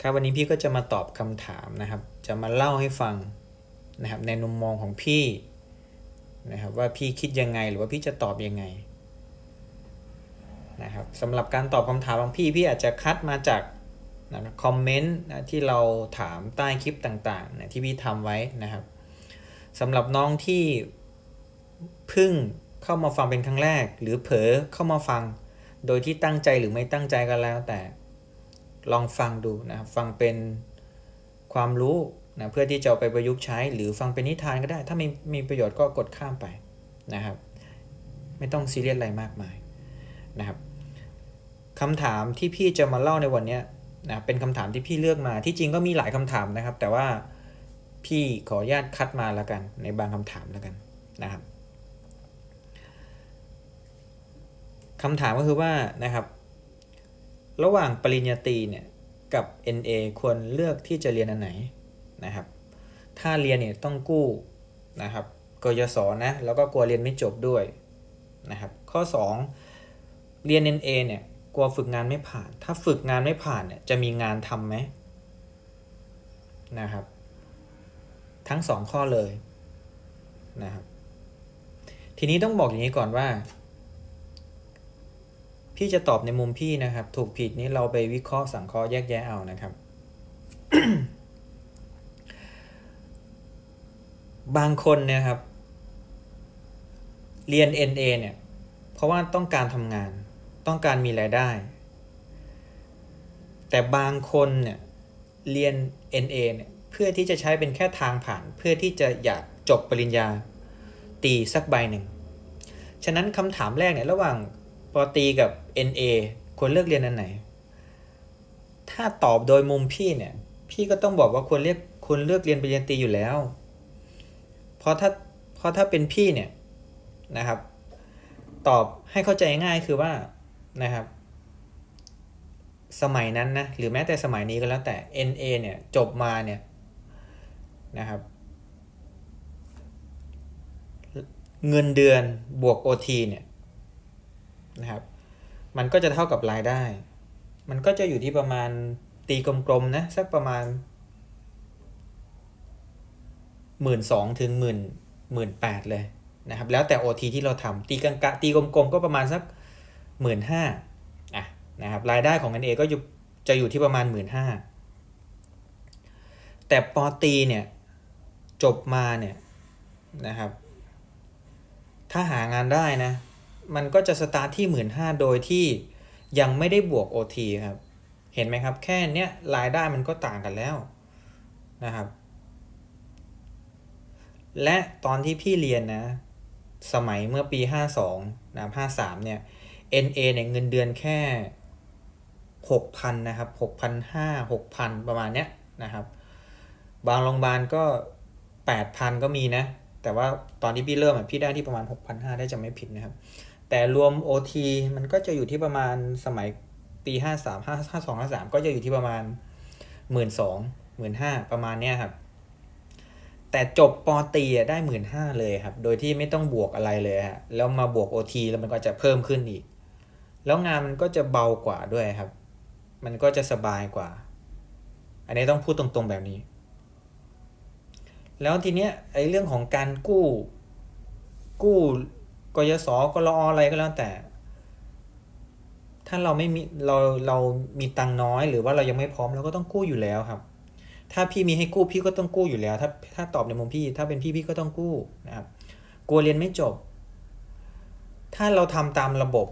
ครับวันนี้พี่ก็จะมาตอบคำถามนะครับ จะมาเล่าให้ฟังนะครับในมุมมองของพี่นะครับว่าพี่คิดยังไงหรือว่าพี่จะตอบยังไงนะครับสำหรับการตอบคำถามของพี่พี่อาจจะคัดมาจากนะคอมเมนต์นะที่เราถามใต้คลิปต่างๆนะที่พี่ทำไว้นะครับสำหรับน้องที่เพิ่งเข้ามาฟังเป็นครั้งแรก หรือเผลอเข้ามาฟัง โดยที่ตั้งใจหรือไม่ตั้งใจก็แล้วแต่ ลองฟังดูนะครับฟังเป็นความรู้นะเพื่อที่จะเอาไปประยุกต์ใช้ หรือฟังเป็นนิทานก็ได้ ถ้าไม่มีประโยชน์ก็กดข้ามไปนะครับ ไม่ต้องซีเรียสอะไรมากมายนะครับคำถามที่พี่จะมาเล่าในวันนี้นะเป็นคำถามที่พี่เลือกมาที่จริงก็มีหลายคำถามนะครับ แต่ว่าพี่ขออนุญาตคัดมาแล้วกัน ในบางคำถามแล้วกันนะครับคำถามก็คือว่านะครับ ระหว่างปริญญาตรีเนี่ยกับ NA ควรเลือกที่จะเรียนอันไหนนะครับ ถ้าเรียนเนี่ยต้องกู้นะครับกยศนะแล้วก็กลัวเรียนไม่จบด้วยนะครับ ข้อ 2 เรียน NA เนี่ยกลัวฝึกงานไม่ผ่าน ถ้าฝึกงานไม่ผ่านเนี่ยจะมีงานทำไหมนะครับ ทั้งสองข้อเลยนะครับทีนี้ต้องบอกอย่างนี้ก่อนว่า พี่จะตอบในมุมพี่นะครับ ถูกผิดนี้เราไปวิเคราะห์สังเคราะห์แยกแยะเอานะครับ บางคนเนะครับ เรียน NA เนี่ย เพราะว่าต้องการทำงาน ต้องการมีรายได้ แต่บางคนเนี่ยเรียน NA เนี่ยเพื่อที่จะใช้เป็นแค่ทางผ่าน เพื่อที่จะอยากจบปริญญาตีสักใบหนึ่ง ฉะนั้นคำถามแรกเนี่ยระหว่าง ปอตีกับ NA ควรเลือกเรียนอันไหน ถ้าตอบโดยมุมพี่เนี่ย พี่ก็ต้องบอกว่าควรเรียกควรเลือกเรียนปริญญาตรีอยู่แล้ว เพราะถ้าเพราะถ้าเป็นพี่เนี่ยนะครับ ตอบให้เข้าใจง่ายคือว่านะครับ สมัยนั้นนะหรือแม้แต่สมัยนี้ก็แล้วแต่ NA เนี่ยจบมาเนี่ยนะครับ เงินเดือนบวก OT เนี่ย นะครับ มันก็จะเท่ากับรายได้ มันก็จะอยู่ที่ประมาณตีกลมๆนะสักประมาณหมื่นสองถึงหมื่นหมื่นแปดเลยนะครับ แล้วแต่ OT ที่เราทำตีกลางๆตีกลมๆก็ประมาณสักหมื่นห้าอะนะครับรายได้ของ NA ก็อยู่จะอยู่ที่ประมาณหมื่นห้าแต่ปอตีเนี่ยจบมาเนี่ยนะครับ ถ้าหางานได้นะ มันก็จะสตาร์ทที่หมื่นห้าโดยที่ยังไม่ได้บวก OT ครับ เห็นไหมครับ แค่เนี้ยรายได้มันก็ต่างกันแล้วนะครับ และตอนที่พี่เรียนนะ สมัยเมื่อปี 52นะ53 เนี่ย NA เนี่ยเงินเดือนแค่ 6,000 นะครับ 6,500 6,000 ประมาณเนี้ยนะครับ บางโรงพยาบาลก็ 8,000 ก็มีนะ แต่ว่าตอนที่พี่เริ่มอะพี่ได้ที่ประมาณ 6,500 ได้จะไม่ผิดนะครับ แต่รวม OT มันก็จะอยู่ที่ประมาณสมัยปี53 52 53ก็จะอยู่ที่ประมาณ12,000 15,000ประมาณเนี้ยครับ แต่จบปอตีได้หมื่นห้าเลยครับ โดยที่ไม่ต้องบวกอะไรเลยฮะแล้วมาบวก OT แล้วมันก็จะเพิ่มขึ้นอีก แล้วงานมันก็จะเบากว่าด้วยครับ มันก็จะสบายกว่า อันนี้ต้องพูดตรงๆแบบนี้ แล้วทีเนี้ยไอ้เรื่องของการกู้กู้ กยศกรออะไรก็แล้วแต่ ถ้าเราไม่มีเราเรามีตังน้อย หรือว่าเรายังไม่พร้อมเราก็ต้องกู้อยู่แล้วครับ ถ้าพี่มีให้กู้พี่ก็ต้องกู้อยู่แล้ว ถ้าถ้าตอบในมุมพี่ ถ้าเป็นพี่พี่ก็ต้องกู้นะครับกลัวเรียนไม่จบ ถ้าเราทำตามระบบ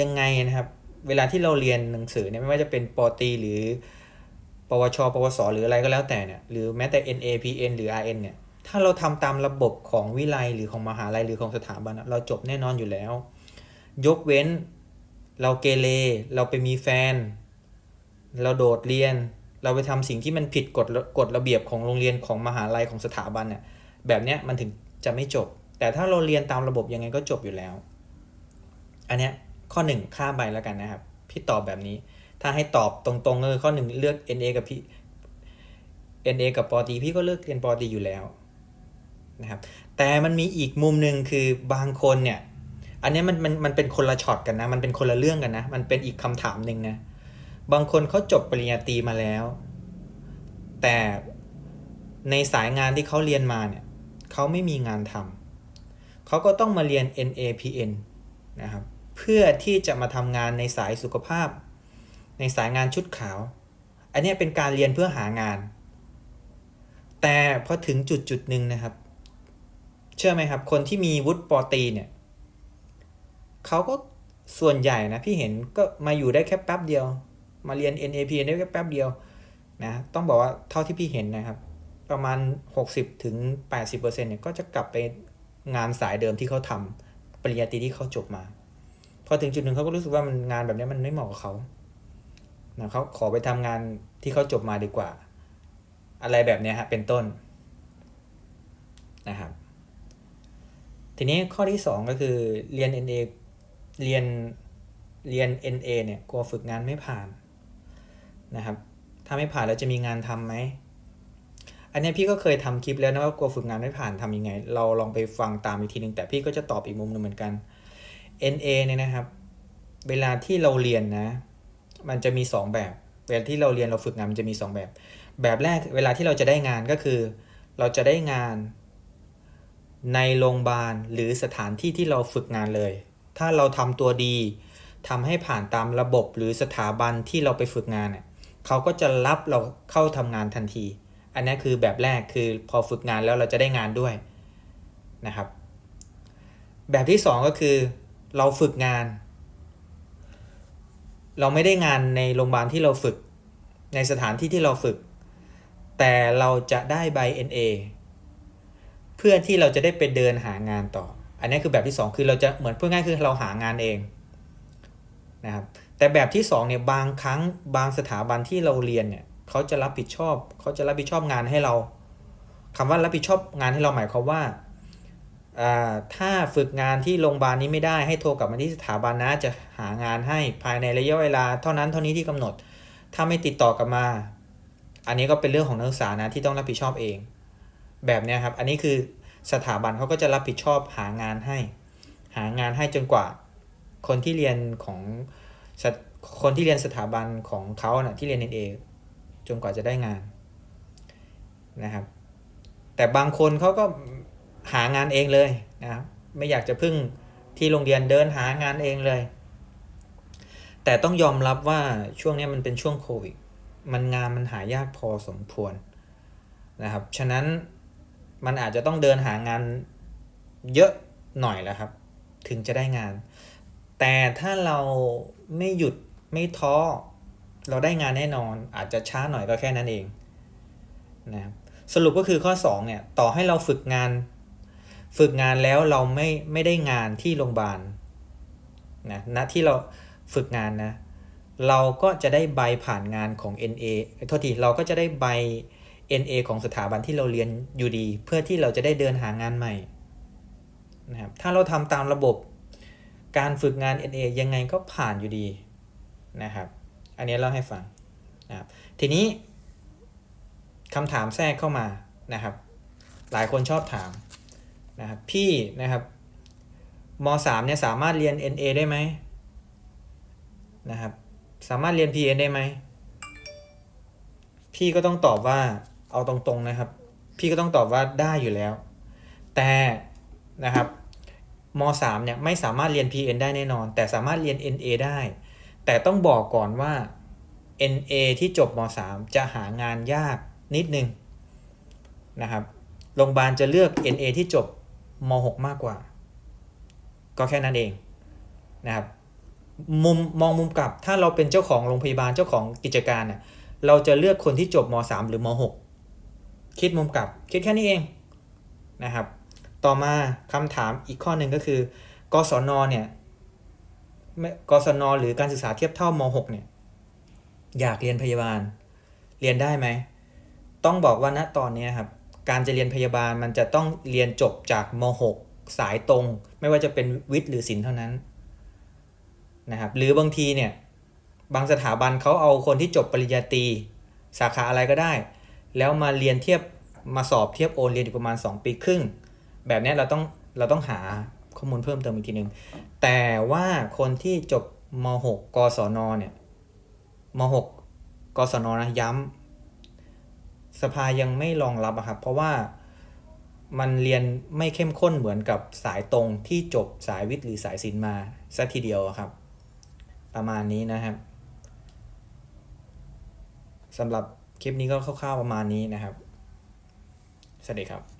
ยังไงนะครับ เวลาที่เราเรียนหนังสือเนี่ยไม่ว่าจะเป็นปอตีหรือ ปวช ปวส หรืออะไรก็แล้วแต่เนี่ย หรือแม้แต่ NAPN หรือ RN เนี่ย ถ้าเราทำตามระบบของวิไลหรือของมหาลัยหรือของสถาบันเราจบแน่นอนอยู่แล้ว ยกเว้น เราเกเรเราไปมีแฟน เราโดดเรียน เราไปทำสิ่งที่มันผิดกฎกฎระเบียบของโรงเรียนของมหาลัยของสถาบันเนี่ยแบบเนี้ยมันถึงจะไม่จบ แต่ถ้าเราเรียนตามระบบยังไงก็จบอยู่แล้ว อันเนี้ยข้อหนึ่งข้ามไปแล้วกันนะครับ พี่ตอบแบบนี้ ถ้าให้ตอบตรงๆเออข้อหนึ่งเลือก NA กับพี่ NA กับปอตีพี่ก็เลือกเรียนปอตีอยู่แล้ว นะครับ แต่มันมีอีกมุมหนึ่งคือบางคนเนี่ย อันนี้มันมันมันเป็นคนละช็อตกันนะ มันเป็นคนละเรื่องกันนะ มันเป็นอีกคำถามหนึ่งนะ บางคนเขาจบปริญญาตรีมาแล้ว แต่ในสายงานที่เขาเรียนมาเนี่ยเขาไม่มีงานทำเขาก็ต้องมาเรียน NAPN นะครับเพื่อที่จะมาทำงานในสายสุขภาพ ในสายงานชุดขาว อันนี้เป็นการเรียนเพื่อหางาน แต่พอถึงจุดจุดหนึ่งนะครับ เชื่อไหมครับ คนที่มีวุฒิปอตรีเนี่ยเขาก็ส่วนใหญ่นะพี่เห็นก็มาอยู่ได้แค่แป๊บเดียว มาเรียน NAP ได้แค่แป๊บเดียวนะต้องบอกว่าเท่าที่พี่เห็นนะครับ ประมาณ60ถึงเนี่ยก็จะกลับไปงานสายเดิมที่เขาทำปริญญาตรีที่เขาจบมา พอถึงจุดหนึ่งเขาก็รู้สึกว่ามันงานแบบนี้มันไม่เหมาะกับเขานะเขาขอไปทำงานที่เขาจบมาดีกว่า อะไรแบบนี้ฮะเป็นต้นนะครับ ทีนี้ข้อที่ 2 ก็คือเรียน NA เรียนเรียน NA เนี่ยกลัวฝึกงานไม่ผ่านนะครับ ถ้าไม่ผ่านแล้วจะมีงานทำไหมอันนี้พี่ก็เคยทำคลิปแล้วนะว่ากลัวฝึกงานไม่ผ่านทำยังไง เราลองไปฟังตามอีกทีหนึ่งแต่พี่ก็จะตอบอีกมุมหนึงเหมือนกัน NA เนี่ยนะครับ เวลาที่เราเรียนนะ มันจะมี 2 แบบ เวลาที่เราเรียนเราฝึกงานมันจะมี 2 แบบ แบบแรกเวลาที่เราจะได้งานก็คือ เราจะได้งาน ในโรงพยาบาลหรือสถานที่ที่เราฝึกงานเลย ถ้าเราทำตัวดีทำให้ผ่านตามระบบหรือสถาบันที่เราไปฝึกงานเนี่ยเขาก็จะรับเราเข้าทำงานทันที อันนี้คือแบบแรกคือพอฝึกงานแล้วเราจะได้งานด้วยนะครับ แบบที่สองก็คือเราฝึกงาน เราไม่ได้งานในโรงพยาบาลที่เราฝึก ในสถานที่ที่เราฝึก แต่เราจะได้ใบ NA เพื่อที่เราจะได้ไปเดินหางานต่อ อันนี้คือแบบที่ 2 คือเราจะเหมือนพูดง่ายคือเราหางานเองนะครับแต่แบบที่2เนี่ยบางครั้งบางสถาบันที่เราเรียนเนี่ยเขาจะรับผิดชอบเขาจะรับผิดชอบงานให้เราคำว่ารับผิดชอบงานให้เราหมายความว่าอ่าถ้าฝึกงานที่โรงพยาบาลนี้ไม่ได้ให้โทรกลับมาที่สถาบันนะจะหางานให้ภายในระยะเวลา เท่านั้นเท่านี้ที่กำหนด ถ้าไม่ติดต่อกลับมา อันนี้ก็เป็นเรื่องของนักศึกษานะที่ต้องรับผิดชอบเอง แบบเนี้ยครับ อันนี้คือสถาบันเขาก็จะรับผิดชอบหางานให้ หางานให้จนกว่า คนที่เรียนของสถคนที่เรียนสถาบันของเขานะ่ะที่เรียนเอจนกว่าจะได้งานนะครับ แต่บางคนเขาก็หางานเองเลยนะครับไม่อยากจะพึ่งที่โรงเรียนเดินหางานเองเลย แต่ต้องยอมรับว่าช่วงนี้มันเป็นช่วงโควิด มันงานมันหายากพอสมควรนะครับ ฉะนั้น มันอาจจะต้องเดินหางานเยอะหน่อยแล้วครับ ถึงจะได้งาน แต่ถ้าเราไม่หยุดไม่ท้อเราได้งานแน่นอน อาจจะช้าหน่อยก็แค่นั้นเองนะครับสรุปก็คือข้อ2เนี่ยต่อให้เราฝึกงาน ฝึกงานแล้วเราไม่ไม่ได้งานที่โรงพยาบาลนะณที่เราฝึกงานนะ เราก็จะได้ใบผ่านงานของ NA โทษทีเราก็จะได้ใบ NA ของสถาบันที่เราเรียนอยู่ดี เพื่อที่เราจะได้เดินหางานใหม่นะครับถ้าเราทำตามระบบการฝึกงาน NA ยังไงก็ผ่านอยู่ดีนะครับ อันนี้เล่าให้ฟังนะครับทีนี้คำถามแทรกเข้ามานะครับ หลายคนชอบถามนะครับพี่นะครับม .3 เนี่ยสามารถเรียน NA ได้ไหมนะครับ สามารถเรียน PN ได้ไหม พี่ก็ต้องตอบว่า เอาตรงๆนะครับ พี่ก็ต้องตอบว่าได้อยู่แล้ว แต่นะครับม .3 เนี่ยไม่สามารถเรียน PN ได้แน่นอน แต่สามารถเรียน NA ได้ แต่ต้องบอกก่อนว่า NA ที่จบม .3 จะหางานยากนิดนึงนะครับโรงพยาบาลจะเลือก NA ที่จบม .6 มากกว่า ก็แค่นั้นเองนะครับมุมมองมุมกลับถ้าเราเป็นเจ้าของโรงพยาบาลเจ้าของกิจการเน่ยเราจะเลือกคนที่จบม .3 หรือม .6 คิดมุมกลับ คิดแค่นี้เองนะครับ ต่อมาคำถามอีกข้อหนึ่งก็คือกศนเนี่ยกศนหรือการศึกษาเทียบเท่าม .6 เนี่ยอยากเรียนพยาบาล เรียนได้ไหม ต้องบอกว่าณตอนนี้ครับการจะเรียนพยาบาลมันจะต้องเรียนจบจากม .6 สายตรง ไม่ว่าจะเป็นวิทย์หรือศิลป์เท่านั้นนะครับหรือบางทีเนี่ยบางสถาบันเขาเอาคนที่จบปริญญาตรีสาขาอะไรก็ได้ แล้วมาเรียนเทียบมาสอบเทียบโอนเรียนอีกประมาณ 2 ปีครึ่ง แบบนี้เราต้องเราต้องหาข้อมูลเพิ่มเติมอีกทีหนึ่งแต่ว่าคนที่จบม .6 กศนเนี่ยมหกกศนนะย้ำสภายังไม่รองรับอะครับเพราะว่ามันเรียนไม่เข้มข้นเหมือนกับสายตรงที่จบสายวิทย์หรือสายศิลป์มาซะทีเดียวครับ ประมาณนี้นะครับสำหรับ คลิปนี้ก็คร่าวๆประมาณนี้นะครับ สวัสดีครับ